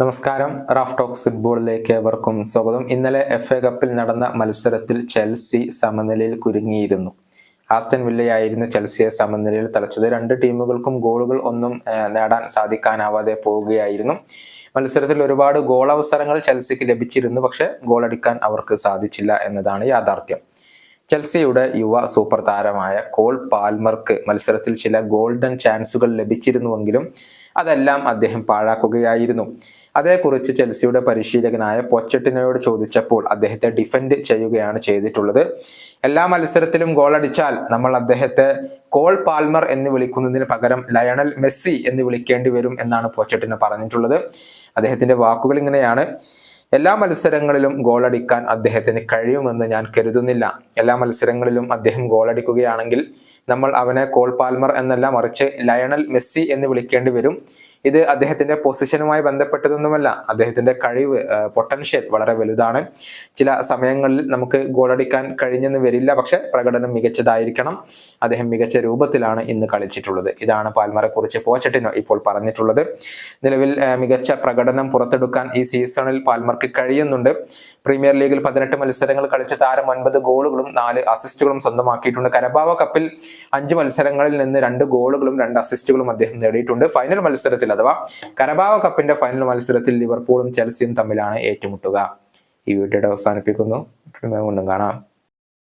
നമസ്കാരം. Raf talks ഫുട്ബോളിലേക്ക് ഏവർക്കും സ്വാഗതം. ഇന്നലെ എഫ് എ കപ്പിൽ നടന്ന മത്സരത്തിൽ ചെൽസി സമനിലയിൽ കുരുങ്ങിയിരുന്നു. ആസ്റ്റൻ വില്ലയായിരുന്നു ചെൽസിയെ സമനിലയിൽ തളച്ചത്. രണ്ട് ടീമുകൾക്കും ഗോളുകൾ ഒന്നും നേടാൻ സാധിക്കാനാവാതെ പോവുകയായിരുന്നു. മത്സരത്തിൽ ഒരുപാട് ഗോളവസരങ്ങൾ ചെൽസിക്ക് ലഭിച്ചിരുന്നു. പക്ഷെ ഗോളടിക്കാൻ അവർക്ക് സാധിച്ചില്ല എന്നതാണ് യാഥാർത്ഥ്യം. ചെൽസിയുടെ യുവ സൂപ്പർ താരമായ കോൾ പാൽമർക്ക് മത്സരത്തിൽ ചില ഗോൾഡൻ ചാൻസുകൾ ലഭിച്ചിരുന്നുവെങ്കിലും അതെല്ലാം അദ്ദേഹം പാഴാക്കുകയായിരുന്നു. അതേക്കുറിച്ച് ചെൽസിയുടെ പരിശീലകനായ പൊച്ചട്ടിനോട് ചോദിച്ചപ്പോൾ അദ്ദേഹത്തെ ഡിഫെൻഡ് ചെയ്യുകയാണ് ചെയ്തിട്ടുള്ളത്. എല്ലാ മത്സരത്തിലും ഗോളടിച്ചാൽ നമ്മൾ അദ്ദേഹത്തെ കോൾ പാൽമർ എന്ന് വിളിക്കുന്നതിന് പകരം ലയണൽ മെസ്സി എന്ന് വിളിക്കേണ്ടി വരും എന്നാണ് പൊച്ചട്ടിന് പറഞ്ഞിട്ടുള്ളത്. അദ്ദേഹത്തിന്റെ വാക്കുകൾ ഇങ്ങനെയാണ്. എല്ലാ മത്സരങ്ങളിലും ഗോളടിക്കാൻ അദ്ദേഹത്തിന് കഴിയുമെന്ന് ഞാൻ കരുതുന്നില്ല. എല്ലാ മത്സരങ്ങളിലും അദ്ദേഹം ഗോളടിക്കുകയാണെങ്കിൽ നമ്മൾ അവനെ കോൾ പാൽമർ എന്നല്ല മറിച്ച് ലയണൽ മെസ്സി എന്ന് വിളിക്കേണ്ടി വരും. ഇത് അദ്ദേഹത്തിന്റെ പൊസിഷനുമായി ബന്ധപ്പെട്ടതൊന്നുമല്ല. അദ്ദേഹത്തിന്റെ കഴിവ് പൊട്ടൻഷ്യൽ വളരെ വലുതാണ്. ചില സമയങ്ങളിൽ നമുക്ക് ഗോളടിക്കാൻ കഴിഞ്ഞെന്ന് വരില്ല. പക്ഷെ പ്രകടനം മികച്ചതായിരിക്കണം. അദ്ദേഹം മികച്ച രൂപത്തിലാണ് ഇന്ന് കളിച്ചിട്ടുള്ളത്. ഇതാണ് പാൽമറെ കുറിച്ച് പോച്ചട്ടിനോ ഇപ്പോൾ പറഞ്ഞിട്ടുള്ളത്. നിലവിൽ മികച്ച പ്രകടനം പുറത്തെടുക്കാൻ ഈ സീസണിൽ പാൽമർക്ക് കഴിയുന്നുണ്ട്. പ്രീമിയർ ലീഗിൽ പതിനെട്ട് മത്സരങ്ങൾ കളിച്ച താരം ഒൻപത് ഗോളുകളും നാല് അസിസ്റ്റുകളും സ്വന്തമാക്കിയിട്ടുണ്ട്. കരബാവ കപ്പിൽ അഞ്ച് മത്സരങ്ങളിൽ നിന്ന് രണ്ട് ഗോളുകളും രണ്ട് അസിസ്റ്റുകളും അദ്ദേഹം നേടിയിട്ടുണ്ട്. ഫൈനൽ മത്സരത്തിൽ അഥവാ കരബാവ കപ്പിന്റെ ഫൈനൽ മത്സരത്തിൽ ലിവർപൂളും ചെൽസിയും തമ്മിലാണ് ഏറ്റുമുട്ടുക. ഈ വീഡിയോയുടെ അവസാനിപ്പിക്കുന്നു. കാണാം.